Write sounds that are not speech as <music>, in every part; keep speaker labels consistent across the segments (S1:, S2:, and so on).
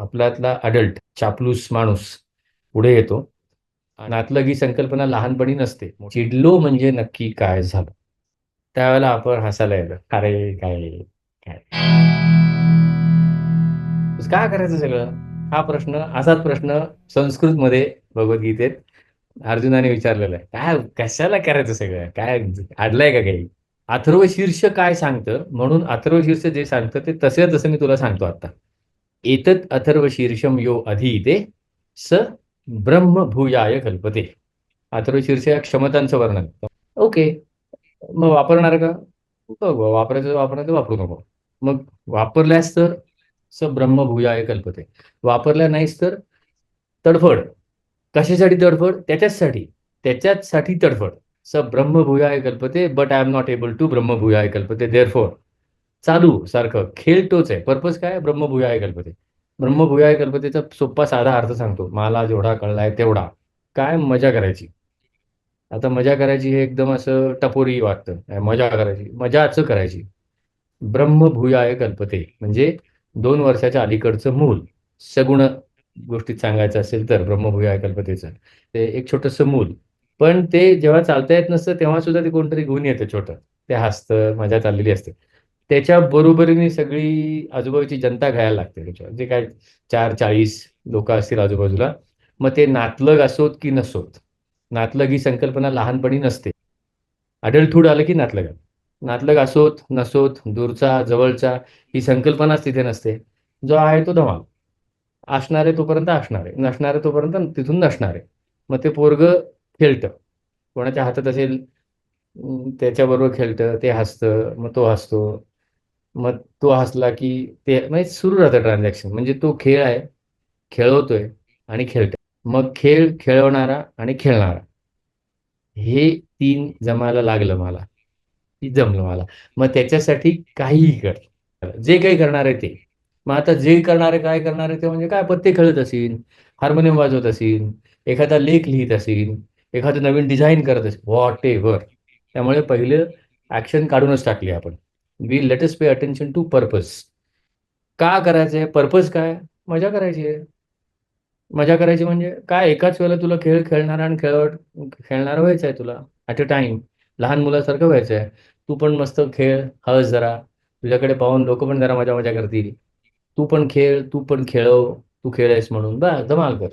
S1: आपल्यातला adult चापलूस माणूस पुढे येतो. नातलग ही संकल्पना लहानपणी नसते. चिडलो म्हणजे नक्की काय झालं? त्यावेळेला आपण हसायला येतो अरे काय काय? का करायचं सगळं? हा प्रश्न असाच प्रश्न संस्कृतमध्ये भगवद्गीतेत अर्जुनाने विचारलेला आहे. काय कशाला करायचं सगळं? काय आडलंय का काही? अथर्व शीर्ष काय सांगतं? म्हणून अथर्व शीर्ष जे सांगतं ते तसे तसं मी तुला सांगतो आता. एतत अथर्व शीर्षम यो अधीते स ब्रह्म भूयाय कल्पते. अथर्व शीर्ष या क्षमतांचं वर्णन. ओके. मग वापरणार का? बघ वापरायचं वापरायचं वापरू नको. मग वापरल्यास तर स ब्रह्म भूयाय कल्पते. वापरल्या नाहीस तर तडफड. कशासाठी तडफड? त्याच्याचसाठी. त्याच्याचसाठी तडफड. स ब्रह्मभूयाय कल्पते but I am not able to ब्रह्मभूयाय कल्पते देअर फोर चालू सारखं. खेळ तोच आहे. पर्पज काय? ब्रह्मभूयाय कल्पते ब्रह्मभूयाय कल्पतेचा सोपा साधा अर्थ सांगतो. मला जेवढा कळलाय तेवढा. काय मजा करायची? आता मजा करायची हे एकदम असं टपोरी वाटतं. मजा करायची? मजाच करायची. ब्रह्मभूयाय कल्पते म्हणजे दोन वर्षाच्या अलीकडचं मूल. सगुण गोष्टीत सांगायचं असेल तर ब्रह्मभूयाय कल्पतेचं ते एक छोटंसं मूल. पण ते जेव्हा चालता येत नसतं तेव्हा सुद्धा ते कोणतरी घेऊन येतं छोटं. ते हसतं मजा चाललेली असते. त्याच्या बरोबरीने सगळी आजूबाजूची जनता घ्यायला लागते त्याच्यावर. जे काय चार चाळीस लोक असतील आजूबाजूला मग ते नातलग असोत की नसोत? नातलग ही संकल्पना लहानपणी नसते. अडल्टहूड आलं की नातलग नातलग असोत नसोत दूरचा जवळचा ही संकल्पनाच तिथे नसते. जो आहे तो धमाल. असणार आहे तोपर्यंत असणार आहे नसणार आहे तोपर्यंत तिथून नसणार. आहे मग ते पोरग खेळतं. कोणाच्या हातात असेल त्याच्याबरोबर खेळतं ते हसतं मग तो हसतो. मग तो हसला की ते म्हणजे सुरू राहतं ट्रान्झॅक्शन म्हणजे तो खेळ आहे खेळवतोय आणि खेळतोय. मग खेळ खेळवणारा आणि खेळणारा. हे तीन जमायला लागलं मला. जमलं मला. मग त्याच्यासाठी काहीही कर. जे काही करणार आहे ते. मग आता जे करणारे काय करणार आहे ते म्हणजे काय? पत्ते खेळत असेल हार्मोनियम वाजवत असेल एखादा लेख लिहित असेल एखादं नवीन डिझाईन करत असेल व्हॉट एव्हर त्यामुळे पहिलं ऍक्शन काढूनच टाकली आपण. We let's pay attention to purpose का करायचं आहे? पर्पज काय? मजा करायची आहे. मजा करायची म्हणजे काय? एकाच वेळेला तुला खेळ खेळणारा आणि खेळ खेळणारा व्हायचं आहे तुला ॲट अ टाइम लहान मुलासारखं व्हायचं आहे. तू पण मस्त खेळ हस जरा. तुझ्याकडे पाहून लोक पण जरा मजा मजा करतील. तू पण खेळ तू पण खेळव. तू खेळायस म्हणून. बा धमाल कर.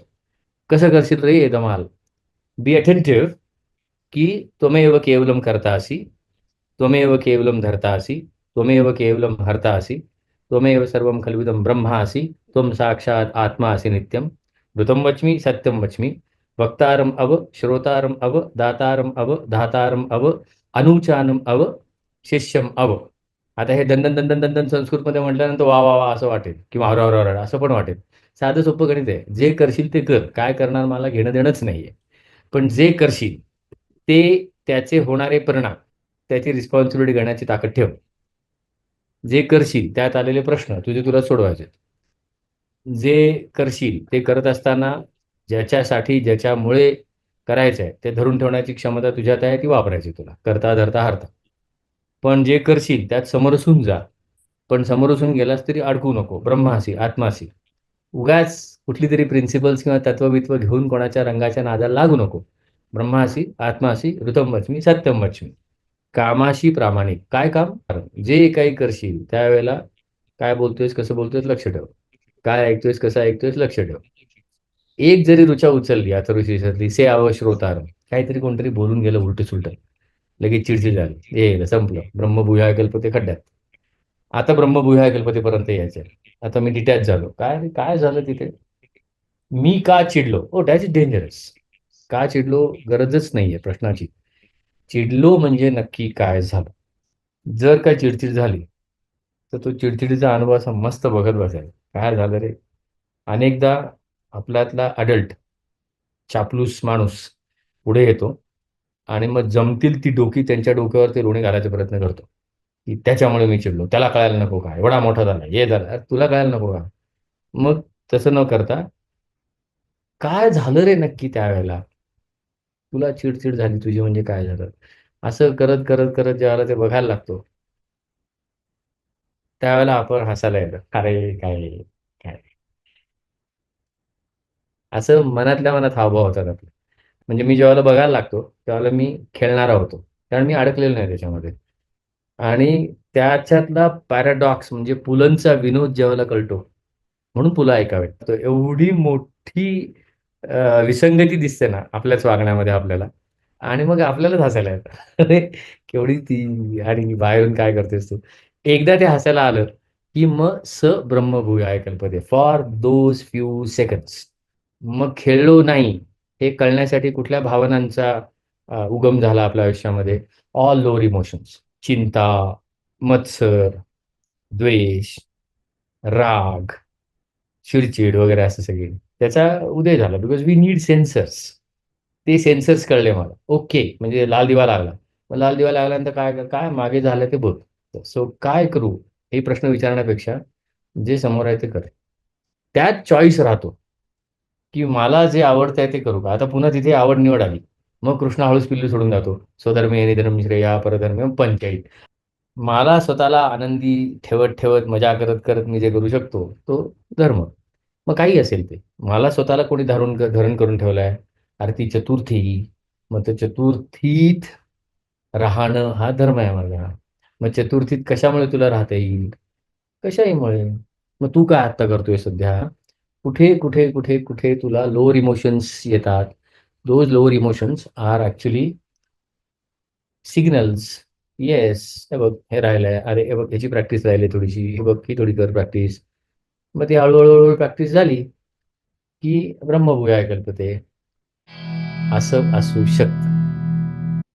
S1: कसं करशील रे धमाल? बी अटेंटिव्ह की त्वमेव केवलम करता असी त्वमेव केवलम धरता असी. त्वमेव केवलं हर्ता असि त्वमेव सर्वं खल्विदं ब्रह्मासि त्वं साक्षात् आत्मा असि नित्यं। ऋतं वच्मि सत्यं वच्मि। वक्तारम् अव श्रोतारम् अव दातारम् अव धातारम् अव अनुचानम अव शिष्यम अव। आता हे दंदन दंदन दंदन संस्कृतमध्ये म्हटल्यानंतर वा वा वा असं वाटेल किंवा हर हर हर हर असं पण वाटेल। साधं सोपं गणित आहे जे करशील ते कर काय करणार मला घेणं देणंच नाहीये। पण जे करशील ते त्याचे होणारे परिणाम त्याची रिस्पॉन्सिबिलिटी घेण्याची ताकद ठेव। जे करशील त्यात आलेले प्रश्न तुझे तुला सोडवायचे जे करशील ते करत असताना ज्याच्यासाठी ज्याच्यामुळे करायचं आहे ते धरून ठेवण्याची क्षमता तुझ्यात आहे ती वापरायची तुला. करता धरता हरता. पण जे करशील त्यात समरसून जा. पण समरसून गेलास तरी अडकू नको. ब्रह्मासी आत्मासी. उगाच कुठली तरी प्रिन्सिपल्स किंवा तत्वबित्व घेऊन कोणाच्या रंगाच्या नादाला लागू नको. ब्रह्मासी आत्मासी ऋतम वचमी सत्यम वचमी. कामाशी प्रामाणिक. काय काम? जे काही करशील त्यावेळेला काय बोलतोयस कसं बोलतोयस लक्ष ठेव. काय ऐकतोयस कसं ऐकतोयस लक्ष ठेव. एक जरी रुचा उचलली अथर्वशीर्षातली से आव श्रोतार काहीतरी कोणतरी बोलून गेलं उलट सुलट. लगेच चिडचिड झाली. हे संपलं. ब्रह्मभूया कल्पते खड्ड्यात. आता ब्रह्मभूया कल्पतेपर्यंत यायचं आता मी डिटॅच झालो. काय रे, काय झालं तिथे? मी का चिडलो? ओ डॅट इज डेंजरस का चिडलो? गरजच नाहीये प्रश्नाची. चिडलो म्हणजे नक्की काय झालं? जर का चिडचिड झाली तर तो चिडचिडीचा अनुभव असा मस्त बघत बसायचा. काय झालं रे? अनेकदा आपल्यातला अडल्ट चापलूस माणूस पुढे येतो आणि मग जमतील ती डोकी त्यांच्या डोक्यावर ते लोणी घालायचा प्रयत्न करतो. की त्याच्यामुळे मी चिडलो. त्याला कळायला नको का? एवढा मोठा झाला. हे झाला. तुला कळायला नको का? मग तसं न करता काय झालं रे नक्की त्यावेळेला? तुला चिडचिड झाली तुझी म्हणजे काय झालं? असं करत करत करत ज्यावेळेला ते बघायला लागतो. त्यावेळेला आपण हसायला येतो. अरे काय काय असं मनातल्या मनात हावभाव होतात आपले. म्हणजे मी जेव्हा बघायला लागतो तेव्हा मी खेळणारा होतो. कारण मी अडकलेलो नाही त्याच्यामध्ये. आणि त्याच्यातला पॅराडॉक्स म्हणजे पुलंचा विनोद ज्यावेळेला कळतो. म्हणून पुला ऐकावे. तर एवढी मोठी विसंगती दिसते ना आपल्याच वागण्यामध्ये आपल्याला. आणि मग आपल्यालाच हसायला येतं. <laughs> अरे केवढी ती आणि बाहेरून काय करतेस तू? एकदा ते हसायला आलं की मग स ब्रह्मभूयाय कल्पते फॉर दोज फ्यू सेकंड्स मग खेळलो नाही हे कळण्यासाठी कुठल्या भावनांचा उगम झाला आपल्या आयुष्यामध्ये? ऑल लोअर इमोशन्स चिंता मत्सर द्वेष राग चिडचिड वगैरे असं सगळे. त्याचा उदय झाला. बिकॉज वी नीड सेन्सर्स ते सेन्सर्स कळले मला. ओके म्हणजे लाल दिवा लागला. मग लाल दिवा लागल्यानंतर काय काय मागे झालं ते बघ. सो काय करू हे प्रश्न विचारण्यापेक्षा जे समोर आहे ते करे. त्यात चॉईस राहतो. की मला जे आवडतं ते करू का? आता पुन्हा तिथे आवड निवड आली. मग कृष्ण हळूच पिल्लू सोडून जातो. स्वधर्मी निधर्म श्रेया परधर्म पंचायत. मला स्वतःला आनंदी ठेवत ठेवत मजा करत करत मी जे करू शकतो तो धर्म. मग काही असेल ते. मला स्वतःला कोणी धारण धरण करून ठेवलंय. अरे ती चतुर्थी मग तर चतुर्थीत राहणं हा धर्म आहे माझा. मग चतुर्थीत कशामुळे तुला राहता येईल? कशाहीमुळे मग तू काय आत्ता करतोय सध्या? कुठे कुठे कुठे कुठे तुला लोअर इमोशन्स येतात? Those lower emotions are actually signals yes हे बघ हे राहिलंय. अरे हे बघ ह्याची प्रॅक्टिस राहिली थोडीशी. हे बघ ही थोडी कर प्रॅक्टिस मग ती हळूहळू प्रॅक्टिस झाली की ब्रह्मभूया कल्पते असं असू शकतं.